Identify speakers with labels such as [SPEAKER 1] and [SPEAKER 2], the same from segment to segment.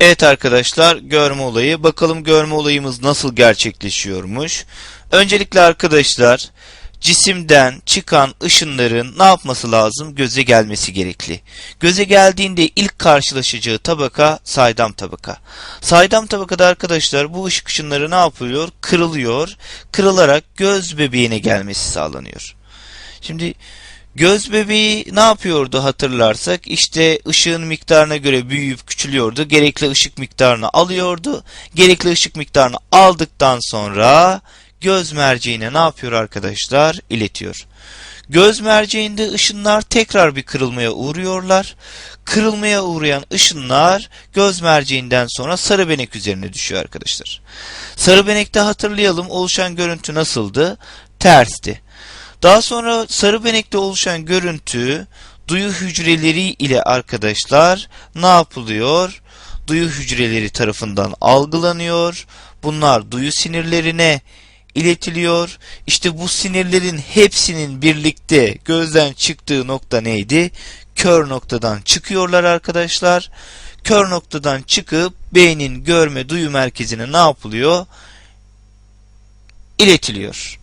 [SPEAKER 1] Evet arkadaşlar görme olayı. Bakalım görme olayımız nasıl gerçekleşiyormuş. Öncelikle arkadaşlar cisimden çıkan ışınların ne yapması lazım? Göze gelmesi gerekli. Göze geldiğinde ilk karşılaşacağı tabaka saydam tabaka. Saydam tabakada arkadaşlar bu ışık ışınları ne yapıyor? Kırılıyor. Kırılarak göz bebeğine gelmesi sağlanıyor. Şimdi Göz bebeği ne yapıyordu hatırlarsak? İşte ışığın miktarına göre büyüyüp küçülüyordu. Gerekli ışık miktarını alıyordu. Gerekli ışık miktarını aldıktan sonra göz merceğine ne yapıyor arkadaşlar? İletiyor. Göz merceğinde ışınlar tekrar bir kırılmaya uğruyorlar. Kırılmaya uğrayan ışınlar göz merceğinden sonra sarı benek üzerine düşüyor arkadaşlar. Sarı benekte hatırlayalım oluşan görüntü nasıldı? Tersti. Daha sonra sarı benekte oluşan görüntü duyu hücreleri ile arkadaşlar ne yapılıyor? Duyu hücreleri tarafından algılanıyor. Bunlar duyu sinirlerine iletiliyor. İşte bu sinirlerin hepsinin birlikte gözden çıktığı nokta neydi? Kör noktadan çıkıyorlar arkadaşlar. Kör noktadan çıkıp beynin görme duyu merkezine ne yapılıyor? İletiliyor.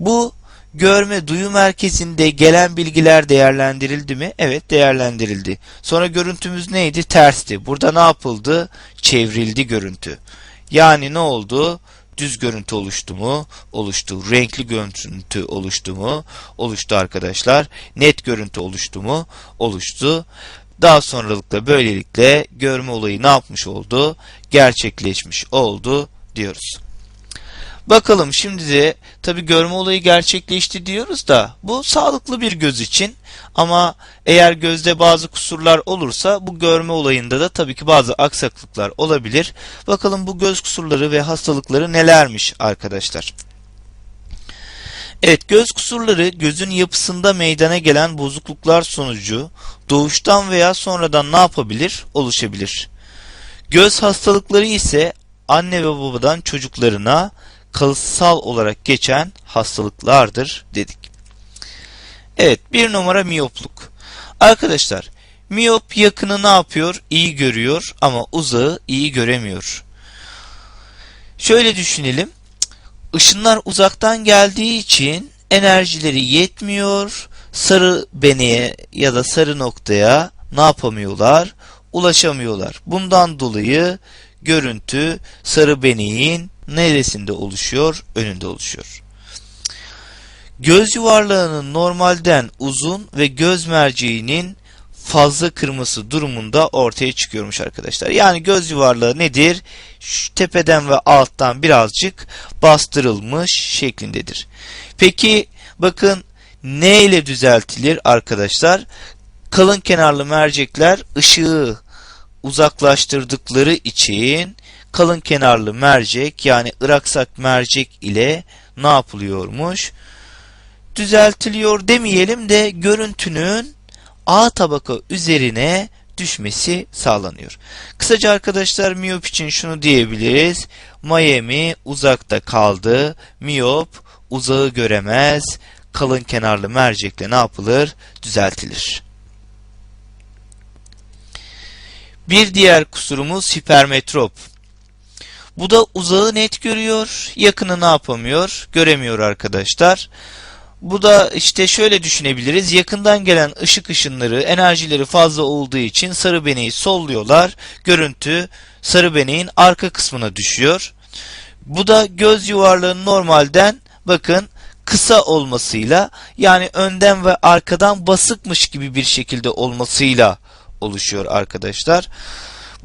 [SPEAKER 1] Bu görme duyu merkezinde gelen bilgiler değerlendirildi mi? Evet değerlendirildi. Sonra görüntümüz neydi? Tersti. Burada ne yapıldı? Çevrildi görüntü. Yani ne oldu? Düz görüntü oluştu mu? Oluştu. Renkli görüntü oluştu mu? Oluştu arkadaşlar. Net görüntü oluştu mu? Oluştu. Daha sonralıkla böylelikle görme olayı ne yapmış oldu? Gerçekleşmiş oldu diyoruz. Bakalım şimdi de tabi görme olayı gerçekleşti diyoruz da bu sağlıklı bir göz için ama eğer gözde bazı kusurlar olursa bu görme olayında da tabii ki bazı aksaklıklar olabilir. Bakalım bu göz kusurları ve hastalıkları nelermiş arkadaşlar. Evet göz kusurları gözün yapısında meydana gelen bozukluklar sonucu doğuştan veya sonradan ne yapabilir? Oluşabilir. Göz hastalıkları ise anne ve babadan çocuklarına kalıtsal olarak geçen hastalıklardır dedik. Evet bir numara miyopluk. Arkadaşlar miyop yakını ne yapıyor? İyi görüyor ama uzağı iyi göremiyor. Şöyle düşünelim. Işınlar uzaktan geldiği için enerjileri yetmiyor. Sarı beneye ya da sarı noktaya ne yapamıyorlar? Ulaşamıyorlar. Bundan dolayı görüntü sarı beneğin neresinde oluşuyor? Önünde oluşuyor. Göz yuvarlağının normalden uzun ve göz merceğinin fazla kırması durumunda ortaya çıkıyormuş arkadaşlar. Yani göz yuvarlağı nedir? Şu tepeden ve alttan birazcık bastırılmış şeklindedir. Peki bakın ne ile düzeltilir arkadaşlar? Kalın kenarlı mercekler ışığı uzaklaştırdıkları için kalın kenarlı mercek yani ıraksak mercek ile ne yapılıyormuş? Düzeltiliyor demeyelim de görüntünün A tabaka üzerine düşmesi sağlanıyor. Kısaca arkadaşlar miyop için şunu diyebiliriz. Miami uzakta kaldı. Miyop uzağı göremez. Kalın kenarlı mercekle ne yapılır? Düzeltilir. Bir diğer kusurumuz hipermetrop. Bu da uzağı net görüyor, yakını ne yapamıyor? Göremiyor arkadaşlar. Bu da işte şöyle düşünebiliriz. Yakından gelen ışık ışınları enerjileri fazla olduğu için sarı beneği solluyorlar. Görüntü sarı beneğin arka kısmına düşüyor. Bu da göz yuvarlığının normalden bakın kısa olmasıyla yani önden ve arkadan basıkmış gibi bir şekilde olmasıyla oluşuyor arkadaşlar.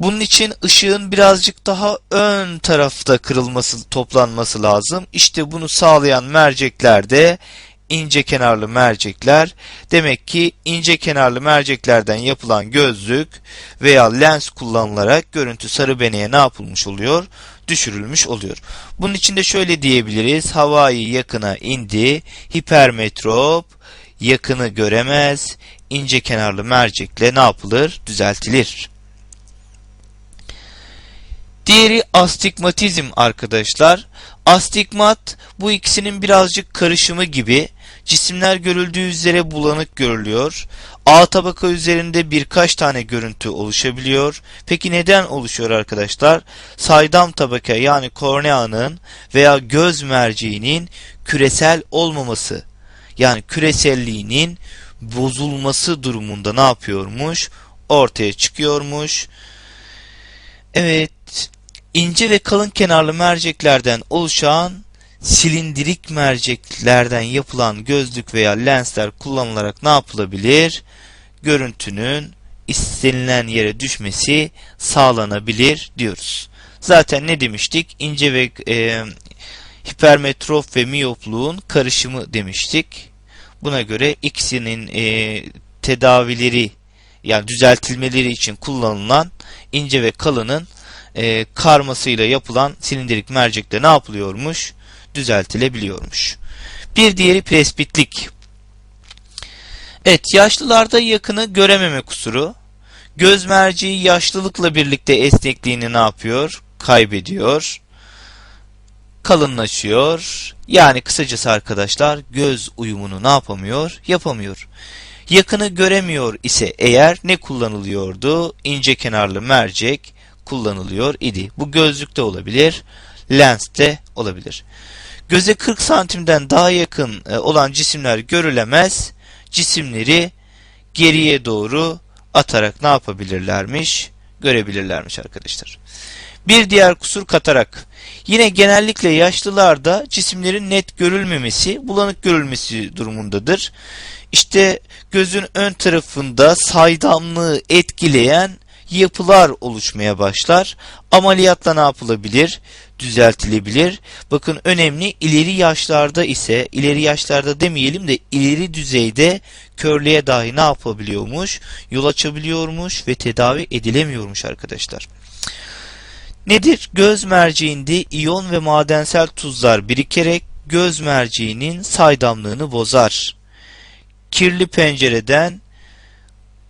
[SPEAKER 1] Bunun için ışığın birazcık daha ön tarafta kırılması, toplanması lazım. İşte bunu sağlayan mercekler de ince kenarlı mercekler. Demek ki ince kenarlı merceklerden yapılan gözlük veya lens kullanılarak görüntü sarı beneğe ne yapılmış oluyor? Düşürülmüş oluyor. Bunun için de şöyle diyebiliriz. Havai yakına indi. Hipermetrop yakını göremez. ince kenarlı mercekle ne yapılır? Düzeltilir. Diğeri astigmatizm arkadaşlar. Astigmat bu ikisinin birazcık karışımı gibi. Cisimler görüldüğü üzere bulanık görülüyor. A tabaka üzerinde birkaç tane görüntü oluşabiliyor. Peki neden oluşuyor arkadaşlar? Saydam tabaka yani korneanın veya göz merceğinin küresel olmaması yani küreselliğinin bozulması durumunda ne yapıyormuş? Ortaya çıkıyormuş. Evet, ince ve kalın kenarlı merceklerden oluşan silindirik merceklerden yapılan gözlük veya lensler kullanılarak ne yapılabilir? Görüntünün istenilen yere düşmesi sağlanabilir diyoruz. Zaten ne demiştik? İnce ve e, hipermetrop ve miyopluğun karışımı demiştik. Buna göre ikisinin e, tedavileri yani düzeltilmeleri için kullanılan ince ve kalının e, karmasıyla yapılan silindirik mercekte ne yapılıyormuş? Düzeltilebiliyormuş. Bir diğeri presbitlik. Evet yaşlılarda yakını görememe kusuru. Göz merceği yaşlılıkla birlikte esnekliğini ne yapıyor? Kaybediyor. Kalınlaşıyor. Yani kısacası arkadaşlar göz uyumunu ne yapamıyor? Yapamıyor. Yakını göremiyor ise eğer ne kullanılıyordu? İnce kenarlı mercek kullanılıyor idi. Bu gözlükte olabilir, lenste olabilir. Göze 40 santimden daha yakın e, olan cisimler görülemez. Cisimleri geriye doğru atarak ne yapabilirlermiş? Görebilirlermiş arkadaşlar. Bir diğer kusur katarak. Yine genellikle yaşlılarda cisimlerin net görülmemesi, bulanık görülmesi durumundadır. İşte gözün ön tarafında saydamlığı etkileyen yapılar oluşmaya başlar. Ameliyatla ne yapılabilir? Düzeltilebilir. Bakın önemli ileri yaşlarda ise ileri yaşlarda demeyelim de ileri düzeyde körlüğe dahi ne yapabiliyormuş? Yol açabiliyormuş ve tedavi edilemiyormuş arkadaşlar. Nedir? Göz merceğinde iyon ve madensel tuzlar birikerek göz merceğinin saydamlığını bozar. Kirli pencereden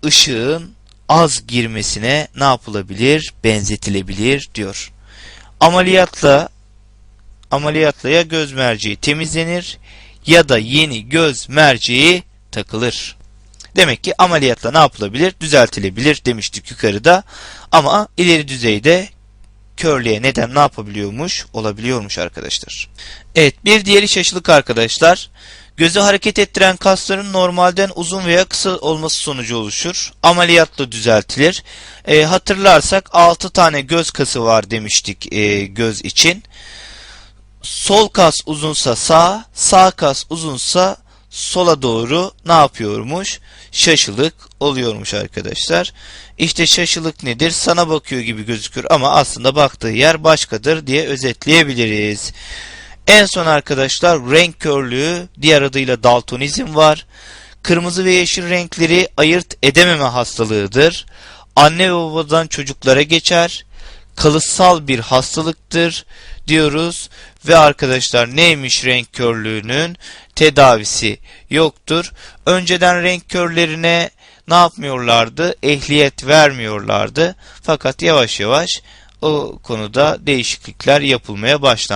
[SPEAKER 1] ışığın az girmesine ne yapılabilir? Benzetilebilir diyor. Ameliyatla ameliyatla ya göz merceği temizlenir ya da yeni göz merceği takılır. Demek ki ameliyatla ne yapılabilir? Düzeltilebilir demiştik yukarıda. Ama ileri düzeyde körlüğe neden ne yapabiliyormuş? Olabiliyormuş arkadaşlar. Evet bir diğeri şaşılık arkadaşlar. Gözü hareket ettiren kasların normalden uzun veya kısa olması sonucu oluşur. Ameliyatla düzeltilir. E, hatırlarsak 6 tane göz kası var demiştik e, göz için. Sol kas uzunsa sağ, sağ kas uzunsa sola doğru ne yapıyormuş? Şaşılık oluyormuş arkadaşlar. İşte şaşılık nedir? Sana bakıyor gibi gözükür ama aslında baktığı yer başkadır diye özetleyebiliriz. En son arkadaşlar renk körlüğü diğer adıyla daltonizm var. Kırmızı ve yeşil renkleri ayırt edememe hastalığıdır. Anne ve babadan çocuklara geçer. Kalıtsal bir hastalıktır diyoruz ve arkadaşlar neymiş renk körlüğünün tedavisi yoktur. Önceden renk körlerine ne yapmıyorlardı? Ehliyet vermiyorlardı. Fakat yavaş yavaş o konuda değişiklikler yapılmaya başlandı.